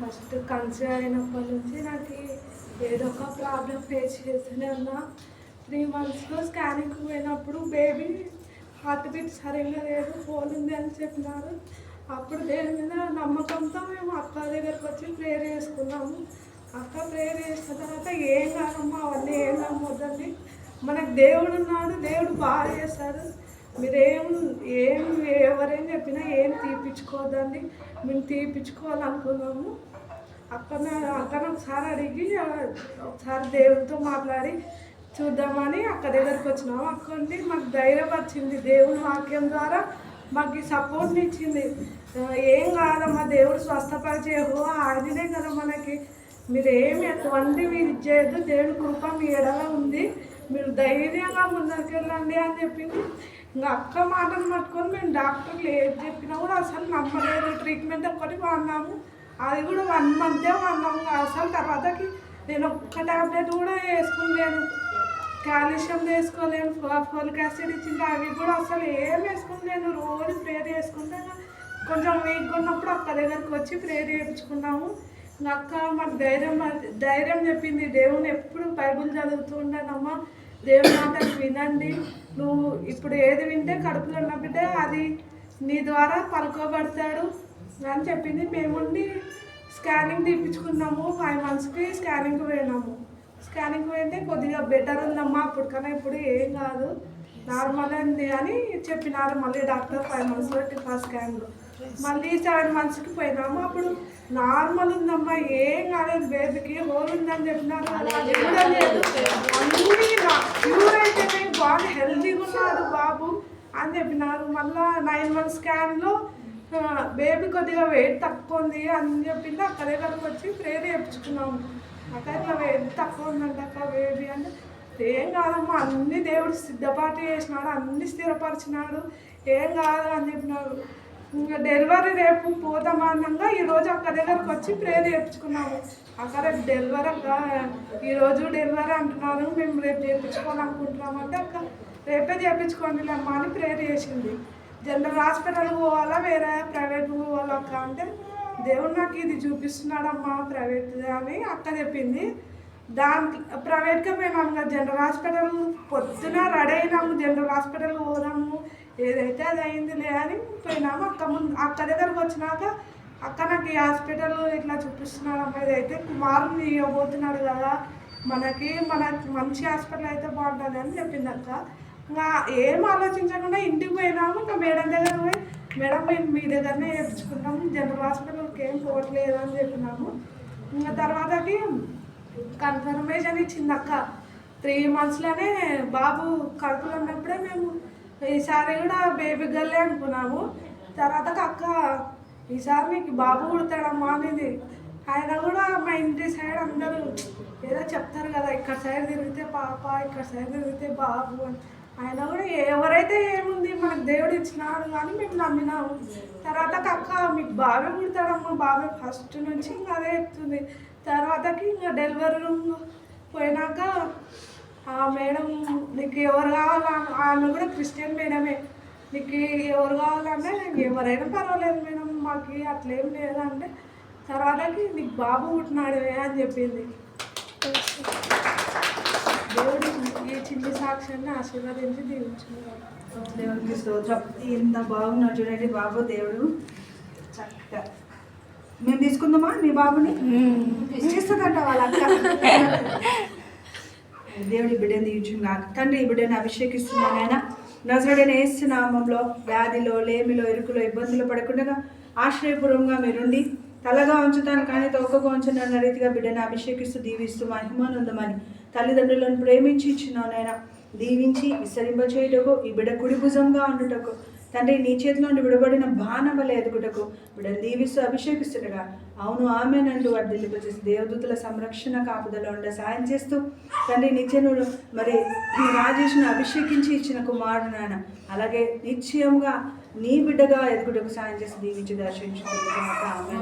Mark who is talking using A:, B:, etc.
A: First conceive అయినప్పటి నుంచి నాకు ఏదో ఒక ప్రాబ్లం ఫేస్ చేస్తూనే ఉన్నా. త్రీ మంత్స్లో స్కానింగ్కి పోయినప్పుడు బేబీ హార్ట్ బీట్ సరిగ్గా లేదు ఫోన్ ఉంది అని చెప్పినారు. అప్పుడు దేని మీద నమ్మకంతో మేము అక్క దగ్గరకు వచ్చి ప్రేయర్ చేసుకున్నాము. అక్క ప్రేయర్ చేసిన తర్వాత ఏం కాదమ్మా అవన్నీ ఏం నమ్మొద్దండి. మనకు దేవుడు ఉన్నాడు దేవుడు బాగా చేస్తాడు మీరేం ఏం ఎవరేం చెప్పినా ఏం తీపిచ్చుకోవద్దండి మేము తీపిచ్చుకోవాలనుకున్నాము. అక్కడ అక్కడ ఒకసారి అడిగి ఒకసారి దేవుడితో మాట్లాడి చూద్దామని అక్క దగ్గరికి వచ్చినాము అక్కడ మాకు ధైర్యం వచ్చింది. దేవుడి వాక్యం ద్వారా మాకు సపోర్ట్ సపోర్ట్ని ఇచ్చింది. ఏం కాదమ్మా దేవుడు స్వస్థపరిచేహో ఆయననే కదా మనకి. మీరు ఏమి ఎటువంటి మీరు ఇచ్చేయద్దు. దేవుడి కృప మీ ఎడల ఉంది. మీరు ధైర్యంగా ముందరికి వెళ్ళండి అని చెప్పింది. ఇంకా అక్క మాటను పట్టుకొని మేము డాక్టర్లు ఏది చెప్పినా కూడా అసలు నమ్మలేదు. ట్రీట్మెంట్ ఒక్కటి వాడినాము అది కూడా వన్ మంతే అన్నాము అసలు తర్వాతకి నేను ఒక్క టాబ్లెట్ కూడా వేసుకోలేను కాల్షియం వేసుకోలేను. ఫోలిక్ యాసిడ్ ఇచ్చింది అవి కూడా అసలు ఏం వేసుకోలేను రోజు ప్రేయర్ చేసుకుంటే కొంచెం వీక్గా ఉన్నప్పుడు అక్క దగ్గరికి వచ్చి ప్రేయర్ చేయించుకున్నాము. అక్క మాకు ధైర్యం ధైర్యం చెప్పింది. దేవుని ఎప్పుడు బైబుల్ చదువుతూ ఉండనమ్మా. దేవుని మాట వినండి. నువ్వు ఇప్పుడు ఏది వింటే కడుపులో ఉన్న బిడ్డ అది నీ ద్వారా పలుకోబడతాడు. అని చెప్పింది మేముండి స్కానింగ్ తీపించుకున్నాము ఫైవ్ మంత్స్కి స్కానింగ్ పోయినాము. స్కానింగ్ పోయింటే కొద్దిగా బెటర్ ఉందమ్మా అప్పుడు కన్నా ఇప్పుడు ఏం కాదు. నార్మల్ ఉంది అని చెప్పినారు మళ్ళీ డాక్టర్ ఫైవ్ మంత్స్లో టిఫా స్కాన్లో మళ్ళీ సెవెన్ మంత్స్కి పోయినాము అప్పుడు నార్మల్ ఉందమ్మా ఏం కాలేదు బేబీకి హోల్ ఉందని చెప్పినారు. అది కూడా లేదు. అన్నీ అయితే బాగా హెల్తీగా ఉన్నాడు బాబు అని చెప్పినారు. మళ్ళీ నైన్ మంత్స్ స్కాన్లో బేబీ కొద్దిగా వెయిట్ తక్కువ ఉంది అని చెప్పింది. అక్కడే కనుక వచ్చి ప్రేర్ చేయించుకున్నాము అక్క ఇట్లా వెయిట్ తక్కువ ఉందంట అక్క బేబీ అంటే. ఏం కాదమ్మా అన్ని దేవుడు సిద్ధపాటు చేసినాడు అన్ని స్థిరపరిచినాడు. ఏం కాదు అని చెప్పినాడు. ఇంకా డెలివరీ రేపు పోతామన్నంగా ఈరోజు అక్క దగ్గరకు వచ్చి ప్రేర్ చేయించుకున్నాము అక్క రేపు డెలివరీ అక్క ఈరోజు డెలివరీ అంటున్నారు. మేము రేపు చేయించుకోవాలనుకుంటున్నాం అంటే అక్క రేపే చేయించుకోండి అమ్మ అని ప్రేర్ చేసింది. జనరల్ హాస్పిటల్కి పోవాలా వేరే ప్రైవేట్కి పోవాలా అక్క? అంటే దేవుడు నాకు ఇది చూపిస్తున్నాడమ్మా ప్రైవేట్ అని అక్క చెప్పింది. దానికి ప్రైవేట్గా పోయినాము కదా జనరల్ హాస్పిటల్ పొద్దున రెడీ అయినాము జనరల్ హాస్పిటల్ పోదాము ఏదైతే అది అయిందిలే అని పోయినాము. అక్క ముందు అక్క దగ్గరకు వచ్చినాక అక్క నాకు ఈ హాస్పిటల్ ఇట్లా చూపిస్తున్నాడమ్మా ఇదైతే కుమారుని ఇవ్వబోతున్నాడు కదా మనకి మన మంచి హాస్పిటల్ అయితే బాగుంటుంది అని చెప్పింది అక్క. ఇంకా ఏం ఆలోచించకుండా ఇంటికి పోయినాము. ఇంకా మేడం దగ్గర పోయి మేడం మేము మీ దగ్గరనే చేయించుకుంటాము జనరల్ హాస్పిటల్కి ఏం పోవట్లేదు అని చెప్పినాము. ఇంకా తర్వాతకి కన్ఫర్మేషన్ ఇచ్చింది అక్క. త్రీ మంత్స్లోనే బాబు కడుపులో ఉన్నప్పుడే మేము ఈసారి కూడా బేబీ గర్లే అనుకున్నాము. తర్వాత అక్క ఈసారి మీకు బాబు పుడతాడమ్మా అనేది. ఆయన కూడా మా ఇంటి సైడ్ అందరూ ఏదో చెప్తారు కదా ఇక్కడ సైడ్ తిరిగితే పాప ఇక్కడ సైడ్ తిరిగితే బాబు అని. ఆయన కూడా ఎవరైతే ఏముంది మనకు దేవుడు ఇచ్చినాడు కానీ మేము నమ్మినాము. తర్వాత అక్క మీకు బాబే పుడతాడమ్మ బాబే ఫస్ట్ నుంచి ఇంకా అదే చెప్తుంది. తర్వాతకి ఇంకా డెలివరీ రూమ్ పోయినాక ఆ మేడం నీకు ఎవరు కావాలా ఆమె కూడా క్రిస్టియన్ మేడమే. నీకు ఎవరు కావాలంటే ఎవరైనా పర్వాలేదు మేడం మాకు అట్లేం లేదంటే తర్వాతకి నీకు బాబు పుట్టినాడే అని చెప్పింది. దేవుడు ఈ చిన్ని సాక్ష్యాన్ని ఆశీర్వదించి దీవించుకున్నాడు
B: దేవునికి స్తోత్రం. ఎంత బాగున్నాడు చూడండి బాబు దేవుడు. చక్కగా. మేము తీసుకుందామా? మీ బాబుని? ఇచ్చేస్తుందంట వాళ్ళ అక్క. దేవుడి బిడ్డని దీవించుగా తండ్రి ఈ బిడ్డని అభిషేకిస్తున్నాను ఆయన నజరుడని నామంలో వ్యాధిలో లేమిలో ఇరుకులో ఇబ్బందులు పడకుండా ఆశ్రయపూర్వంగా మీరుండి తలగా ఉంచుతాను కానీ తోకగా ఉంచుతాను రీతిగా బిడ్డను అభిషేకిస్తూ దీవిస్తూ మహిమానందమని తల్లిదండ్రులను ప్రేమించి ఇచ్చినాను నాయన దీవించి విసరింపచేయుటకు ఈ బిడ్డ కుడి భుజంగా ఉండుటకు తండ్రి నీ చేతిలో నుండి విడబడిన బాణబల ఎదుగుటకు బిడ్డను దీవిస్తూ అభిషేకిస్తుండగా అవును ఆమెనంటూ దిల్లిపచేసి దేవదూతుల సంరక్షణ కాపుదలో ఉండ సాయం చేస్తూ తండ్రి నిత్యనుడు మరి నీ రాజేష్ను అభిషేకించి ఇచ్చిన కుమారుడు నాయన అలాగే నిశ్చయంగా నీ బిడ్డగా ఎదుగుటకు సాయం చేసి దీవించి దర్శించుకుంటున్నాక ఆమె